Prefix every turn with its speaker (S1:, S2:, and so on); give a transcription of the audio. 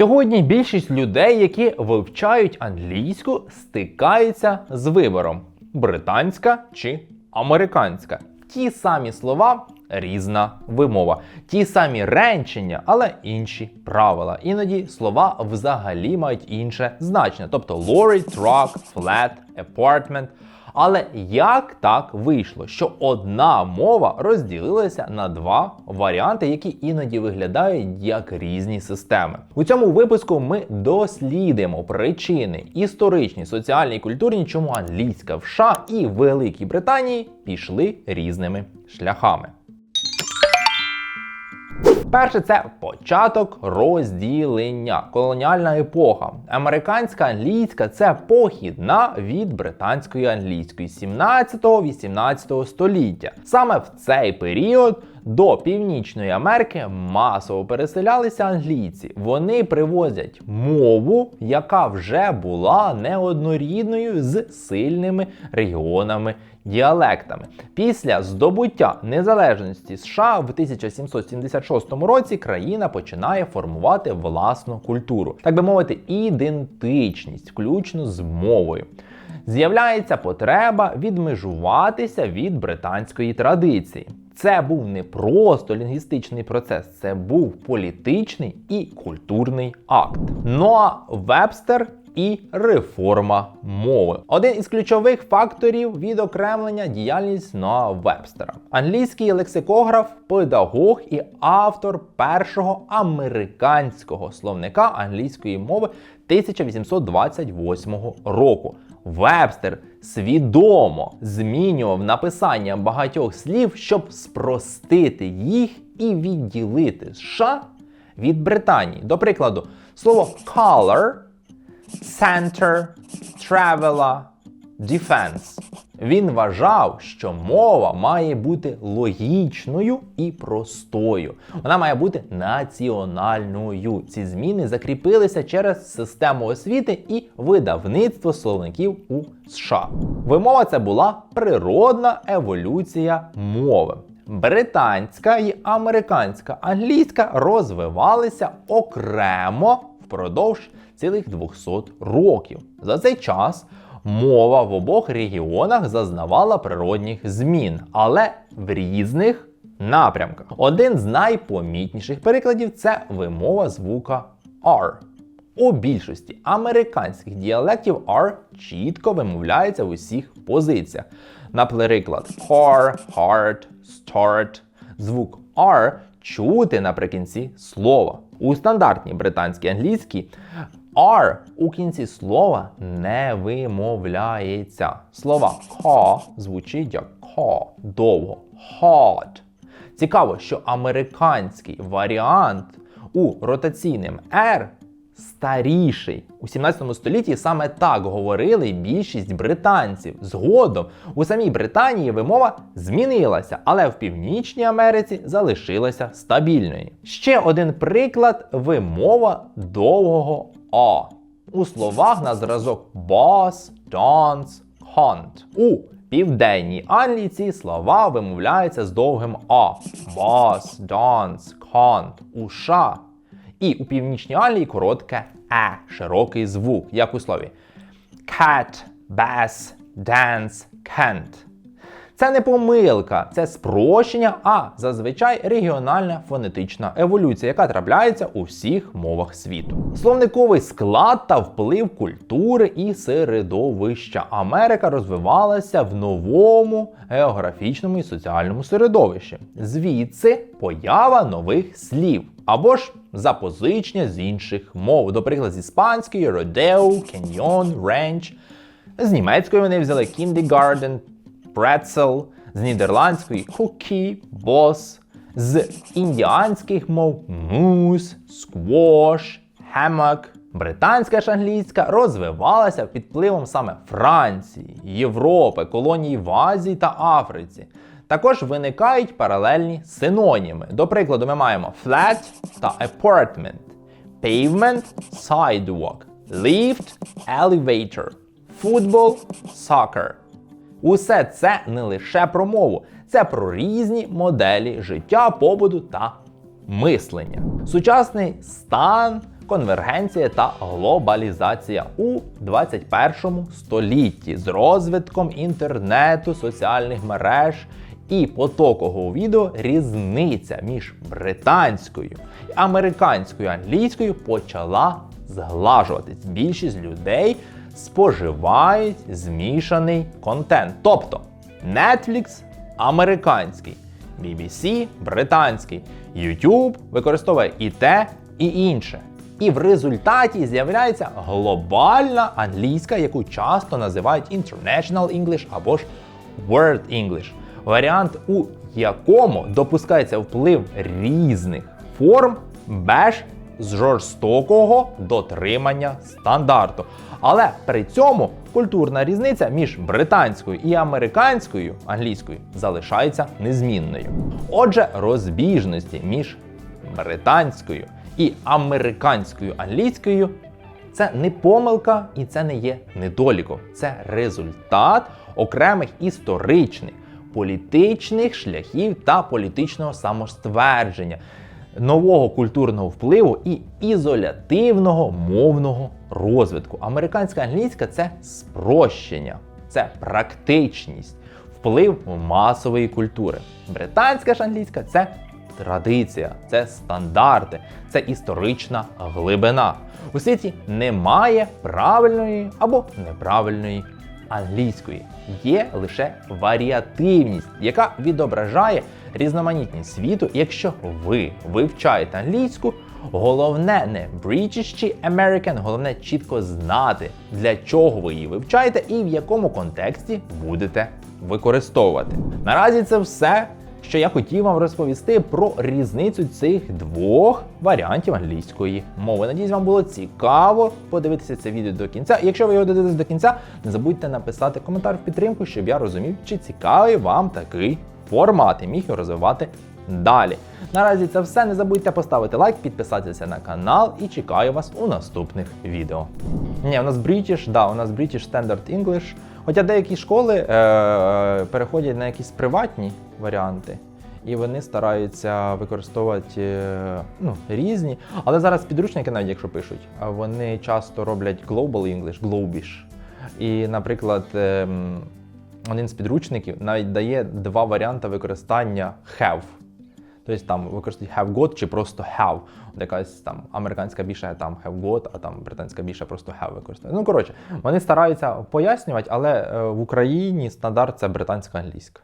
S1: Сьогодні більшість людей, які вивчають англійську, стикаються з вибором: британська чи американська. Ті самі слова, різна вимова, ті самі речення, але інші правила. Іноді слова взагалі мають інше значення, тобто lorry, truck, flat, apartment. Але як так вийшло, що одна мова розділилася на два варіанти, які іноді виглядають як різні системи? У цьому випуску ми дослідимо причини історичні, соціальні і культурні, чому англійська в США і Великій Британії пішли різними шляхами. Перше це початок розділення, колоніальна епоха. Американська англійська це похідна від британської англійської 17-18 століття. Саме в цей період до Північної Америки масово переселялися англійці. Вони привозять мову, яка вже була неоднорідною з сильними регіонами діалектами. Після здобуття незалежності США в 1776 році країна починає формувати власну культуру, так би мовити, ідентичність, включно з мовою. З'являється потреба відмежуватися від британської традиції. Це був не просто лінгвістичний процес, це був політичний і культурний акт. Ноа Вебстер і реформа мови. Один із ключових факторів відокремлення діяльність Ноа Вебстера. Англійський лексикограф, педагог і автор першого американського словника англійської мови 1828 року. Вебстер свідомо змінював написання багатьох слів, щоб спростити їх і відділити США від Британії. До прикладу, слово color, center, traveler, defense. Він вважав, що мова має бути логічною і простою. Вона має бути національною. Ці зміни закріпилися через систему освіти і видавництво словників у США. Вимова це була природна еволюція мови. Британська і американська англійська розвивалися окремо впродовж цілих 200 років. За цей час мова в обох регіонах зазнавала природних змін, але в різних напрямках. Один з найпомітніших прикладів це вимова звука R. У більшості американських діалектів R чітко вимовляється в усіх позиціях. Наприклад, car, heart, start. Звук R чути наприкінці слова. У стандартній британській англійській R у кінці слова не вимовляється. Слова «ха» звучить як «ха» довго. «Hot». Цікаво, що американський варіант у ротаційним R старіший. У 17 столітті саме так говорили більшість британців. Згодом у самій Британії вимова змінилася, але в Північній Америці залишилася стабільною. Ще один приклад вимова довгого А. У словах на зразок boss, dance, hunt. У Південній Англії ці слова вимовляються з довгим А. Boss, dance, hunt. У США і у північній Англії коротке е, широкий звук, як у слові cat, bass, dance, can't. Це не помилка, це спрощення, а зазвичай регіональна фонетична еволюція, яка трапляється у всіх мовах світу. Словниковий склад та вплив культури і середовища. Америка розвивалася в новому географічному і соціальному середовищі. Звідси поява нових слів або ж запозичення з інших мов, до прикладу, з іспанської rodeo, canyon, ranch. З німецької вони взяли kindergarten, pretzel, з нідерландської cookie, boss, з індіанських мов moose, squash, hammock. Британська ж англійська розвивалася під впливом саме Франції, Європи, колоній в Азії та Африці. Також виникають паралельні синоніми. До прикладу, ми маємо flat та apartment, pavement, sidewalk, lift, elevator, football, soccer. Усе це не лише про мову, це про різні моделі життя, побуту та мислення. Сучасний стан конвергенція та глобалізація у 21 столітті з розвитком інтернету, соціальних мереж і потокового відео різниця між британською і американською англійською почала зглажуватись. Більшість людей споживають змішаний контент. Тобто Netflix американський, BBC британський, YouTube використовує і те, і інше. І в результаті з'являється глобальна англійська, яку часто називають International English або ж World English. Варіант, у якому допускається вплив різних форм без жорстокого дотримання стандарту. Але при цьому культурна різниця між британською і американською англійською залишається незмінною. Отже, розбіжності між британською і американською англійською це не помилка і це не є недоліком. Це результат окремих історичних, політичних шляхів та політичного самоствердження, нового культурного впливу і ізолятивного мовного розвитку. Американська англійська це спрощення, це практичність, вплив масової культури. Британська ж англійська це традиція, це стандарти, це історична глибина. У світі немає правильної або неправильної англійської. Є лише варіативність, яка відображає різноманітність світу. Якщо ви вивчаєте англійську, головне не British чи American, головне чітко знати, для чого ви її вивчаєте і в якому контексті будете використовувати. Наразі це все що я хотів вам розповісти про різницю цих двох варіантів англійської мови. Надіюсь, вам було цікаво подивитися це відео до кінця. Якщо ви його додивитесь до кінця, не забудьте написати коментар в підтримку, щоб я розумів, чи цікавий вам такий формат і міг його розвивати далі. Наразі це все. Не забудьте поставити лайк, підписатися на канал і чекаю вас у наступних відео. Ні, у нас British, да, у нас British Standard English. Хоча деякі школи е- переходять на якісь приватні варіанти, і вони стараються використовувати е, ну, різні. Але зараз підручники, навіть якщо пишуть, вони часто роблять Global English, Globish. І, наприклад, ем, один з підручників навіть дає два варіанти використання have. Тобто там використовують have got чи просто have. От Якась там американська більше там have got, а там британська більше просто have використовує. Ну коротше, вони стараються пояснювати, але е, в Україні стандарт це британська англійська.